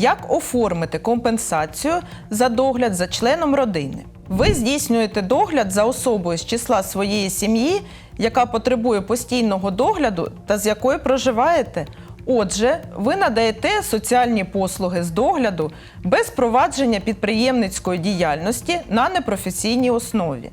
Як оформити компенсацію за догляд за членом родини? Ви здійснюєте догляд за особою з числа своєї сім'ї, яка потребує постійного догляду та з якою проживаєте. Отже, ви надаєте соціальні послуги з догляду без провадження підприємницької діяльності на непрофесійній основі.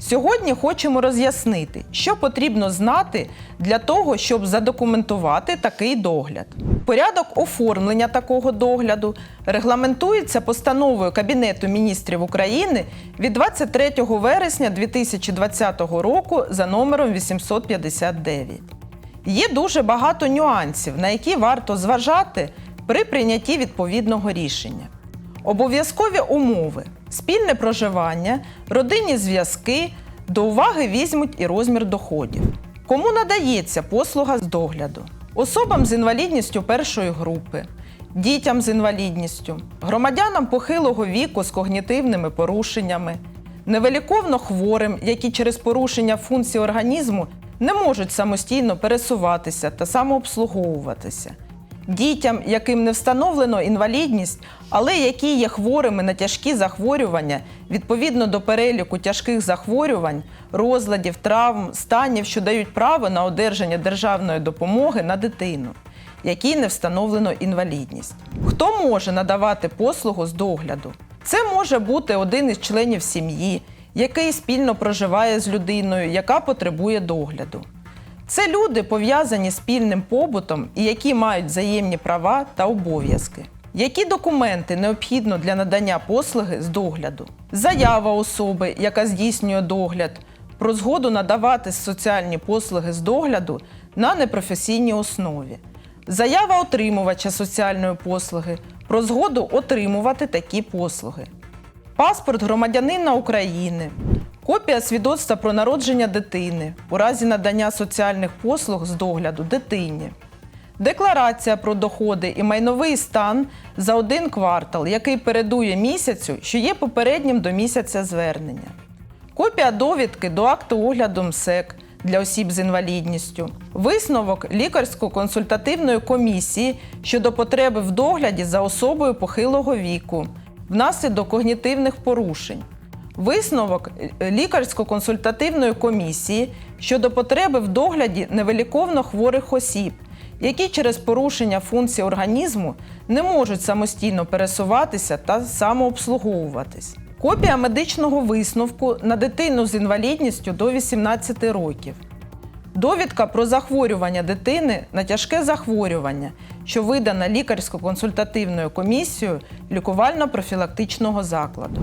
Сьогодні хочемо роз'яснити, що потрібно знати для того, щоб задокументувати такий догляд. Порядок оформлення такого догляду регламентується постановою Кабінету міністрів України від 23 вересня 2020 року за номером 859. Є дуже багато нюансів, на які варто зважати при прийнятті відповідного рішення. Обов'язкові умови, спільне проживання, родинні зв'язки, до уваги візьмуть і розмір доходів. Кому надається послуга з догляду? Особам з інвалідністю першої групи, дітям з інвалідністю, громадянам похилого віку з когнітивними порушеннями, невеликовно хворим, які через порушення функцій організму не можуть самостійно пересуватися та самообслуговуватися. Дітям, яким не встановлено інвалідність, але які є хворими на тяжкі захворювання відповідно до переліку тяжких захворювань, розладів, травм, станів, що дають право на одержання державної допомоги на дитину, якій не встановлено інвалідність. Хто може надавати послугу з догляду? Це може бути один із членів сім'ї, який спільно проживає з людиною, яка потребує догляду. Це люди, пов'язані спільним побутом і які мають взаємні права та обов'язки. Які документи необхідно для надання послуги з догляду? Заява особи, яка здійснює догляд, про згоду надавати соціальні послуги з догляду на непрофесійній основі. Заява отримувача соціальної послуги про згоду отримувати такі послуги. Паспорт громадянина України, копія свідоцтва про народження дитини у разі надання соціальних послуг з догляду дитині, декларація про доходи і майновий стан за один квартал, який передує місяцю, що є попереднім до місяця звернення, копія довідки до акту огляду МСЕК для осіб з інвалідністю, висновок лікарсько-консультативної комісії щодо потреби в догляді за особою похилого віку внаслідок когнітивних порушень. Висновок лікарсько-консультативної комісії щодо потреби в догляді невиліковно хворих осіб, які через порушення функцій організму не можуть самостійно пересуватися та самообслуговуватись. Копія медичного висновку на дитину з інвалідністю до 18 років. Довідка про захворювання дитини на тяжке захворювання, що видана лікарсько-консультативною комісією лікувально-профілактичного закладу.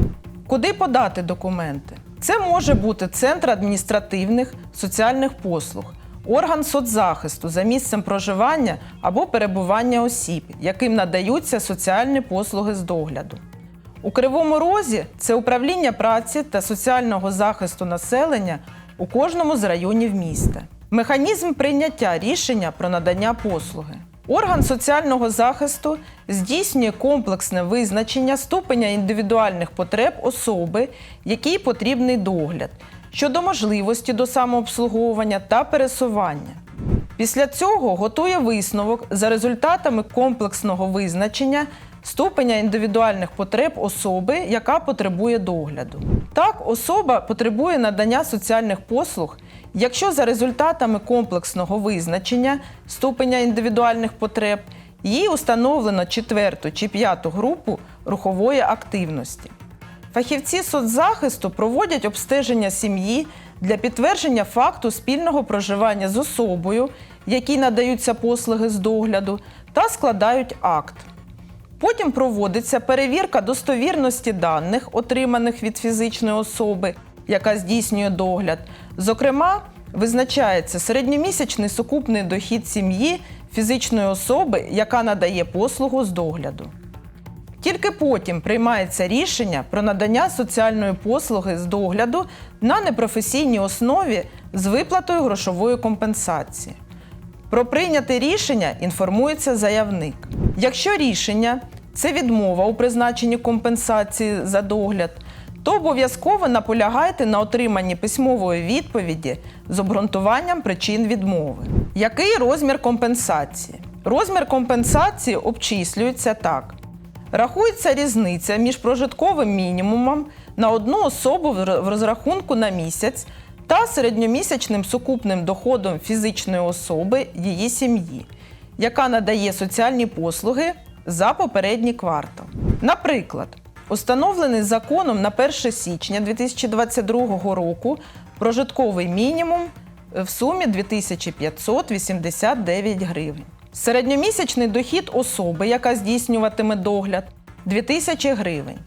Куди подати документи? Це може бути центр адміністративних соціальних послуг, орган соцзахисту за місцем проживання або перебування осіб, яким надаються соціальні послуги з догляду. У Кривому Розі це управління праці та соціального захисту населення у кожному з районів міста. Механізм прийняття рішення про надання послуги. Орган соціального захисту здійснює комплексне визначення ступеня індивідуальних потреб особи, якій потрібний догляд, щодо можливості до самообслуговування та пересування. Після цього готує висновок за результатами комплексного визначення ступеня індивідуальних потреб особи, яка потребує догляду. Так, особа потребує надання соціальних послуг, якщо за результатами комплексного визначення ступеня індивідуальних потреб їй установлено четверту чи п'яту групу рухової активності. Фахівці соцзахисту проводять обстеження сім'ї для підтвердження факту спільного проживання з особою, якій надаються послуги з догляду, та складають акт. Потім проводиться перевірка достовірності даних, отриманих від фізичної особи, яка здійснює догляд. Зокрема, визначається середньомісячний сукупний дохід сім'ї фізичної особи, яка надає послугу з догляду. Тільки потім приймається рішення про надання соціальної послуги з догляду на непрофесійній основі з виплатою грошової компенсації. Про прийняте рішення інформується заявник. Якщо рішення це відмова у призначенні компенсації за догляд, то обов'язково наполягайте на отриманні письмової відповіді з обґрунтуванням причин відмови. Який розмір компенсації? Розмір компенсації обчислюється так: Рахується різниця між прожитковим мінімумом на одну особу в розрахунку на місяць та середньомісячним сукупним доходом фізичної особи її сім'ї, яка надає соціальні послуги за попередній квартал. Наприклад, установлений законом на 1 січня 2022 року прожитковий мінімум в сумі 2589 гривень. Середньомісячний дохід особи, яка здійснюватиме догляд, 2000 гривень.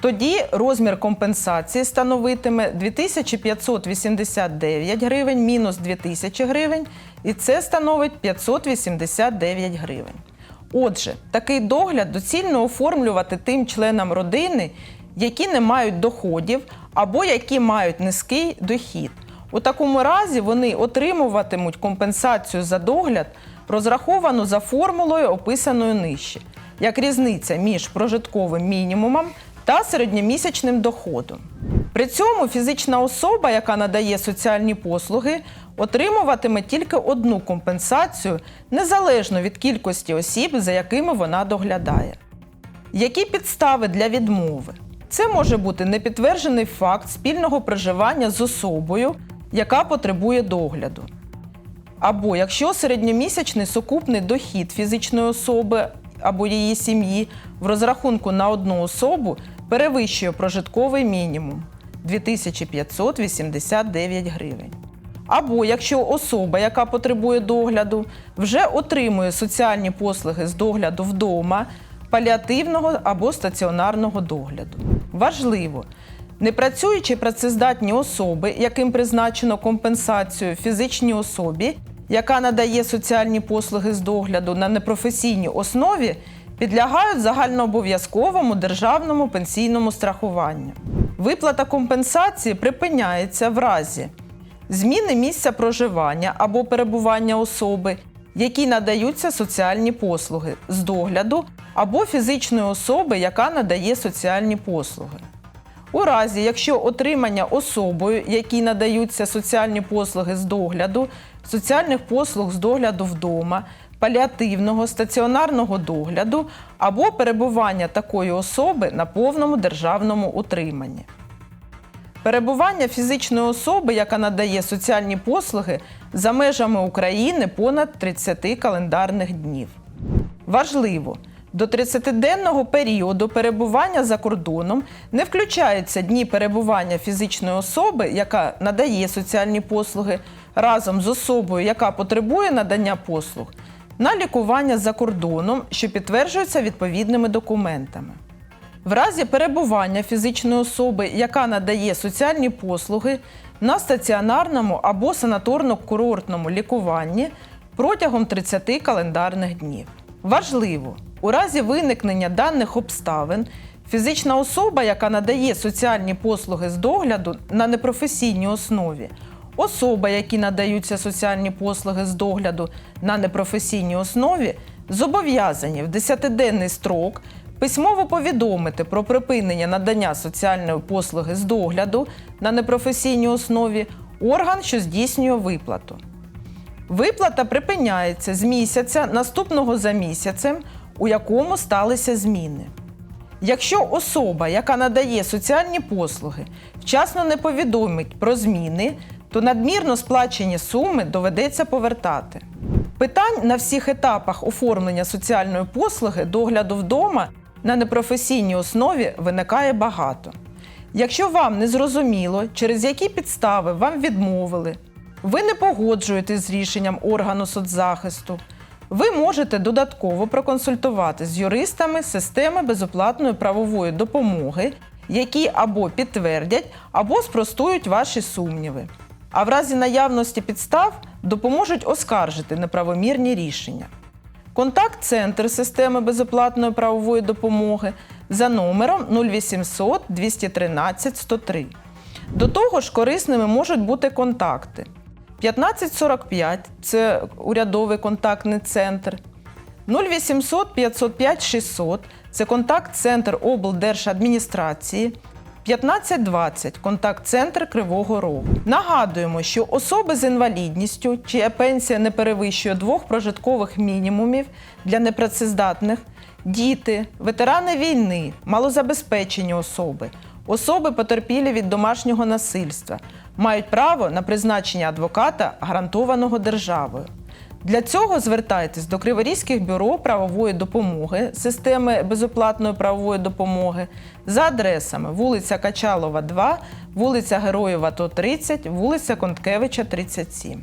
Тоді розмір компенсації становитиме 2589 гривень мінус 2000 гривень, і це становить 589 гривень. Отже, такий догляд доцільно оформлювати тим членам родини, які не мають доходів або які мають низький дохід. У такому разі вони отримуватимуть компенсацію за догляд, розраховану за формулою, описаною нижче, як різниця між прожитковим мінімумом та середньомісячним доходом. При цьому фізична особа, яка надає соціальні послуги, отримуватиме тільки одну компенсацію незалежно від кількості осіб, за якими вона доглядає. Які підстави для відмови? Це може бути непідтверджений факт спільного проживання з особою, яка потребує догляду. Або якщо середньомісячний сукупний дохід фізичної особи або її сім'ї в розрахунку на одну особу перевищує прожитковий мінімум 2589 гривень. Або якщо особа, яка потребує догляду, вже отримує соціальні послуги з догляду вдома, паліативного або стаціонарного догляду. Важливо, непрацюючі працездатні особи, яким призначено компенсацію фізичній особі, яка надає соціальні послуги з догляду на непрофесійній основі, підлягають загальнообов'язковому державному пенсійному страхуванню. Виплата компенсації припиняється в разі зміни місця проживання або перебування особи, якій надаються соціальні послуги з догляду або фізичної особи, яка надає соціальні послуги. У разі, якщо отримання особою, якій надаються соціальні послуги з догляду, соціальних послуг з догляду вдома, паліативного стаціонарного догляду або перебування такої особи на повному державному утриманні. Перебування фізичної особи, яка надає соціальні послуги за межами України понад 30 календарних днів. Важливо, до 30-денного періоду перебування за кордоном не включаються дні перебування фізичної особи, яка надає соціальні послуги, разом з особою, яка потребує надання послуг, на лікування за кордоном, що підтверджується відповідними документами. В разі перебування фізичної особи, яка надає соціальні послуги на стаціонарному або санаторно-курортному лікуванні протягом 30 календарних днів. Важливо, у разі виникнення даних обставин фізична особа, яка надає соціальні послуги з догляду на непрофесійній основі, особа, які надаються соціальні послуги з догляду на непрофесійній основі, зобов'язані в 10-денний строк письмово повідомити про припинення надання соціальної послуги з догляду на непрофесійній основі орган, що здійснює виплату. Виплата припиняється з місяця наступного за місяцем, у якому сталися зміни. Якщо особа, яка надає соціальні послуги, вчасно не повідомить про зміни, то надмірно сплачені суми доведеться повертати. Питань на всіх етапах оформлення соціальної послуги догляду вдома на непрофесійній основі виникає багато. Якщо вам не зрозуміло, через які підстави вам відмовили, ви не погоджуєтесь з рішенням органу соцзахисту, ви можете додатково проконсультувати з юристами системи безоплатної правової допомоги, які або підтвердять, або спростують ваші сумніви. А в разі наявності підстав допоможуть оскаржити неправомірні рішення. Контакт-центр системи безоплатної правової допомоги за номером 0800 213 103. До того ж, корисними можуть бути контакти. 1545 це урядовий контактний центр. 0800 505 600 це контакт-центр облдержадміністрації. 1520 контакт-центр Кривого Рогу. Нагадуємо, що особи з інвалідністю, чия пенсія не перевищує двох прожиткових мінімумів для непрацездатних, діти, ветерани війни, малозабезпечені особи, особи потерпілі від домашнього насильства мають право на призначення адвоката, гарантованого державою. Для цього звертайтесь до Криворізьких бюро правової допомоги системи безоплатної правової допомоги за адресами вулиця Качалова, 2, вулиця Героєва, 130, вулиця Конткевича, 37.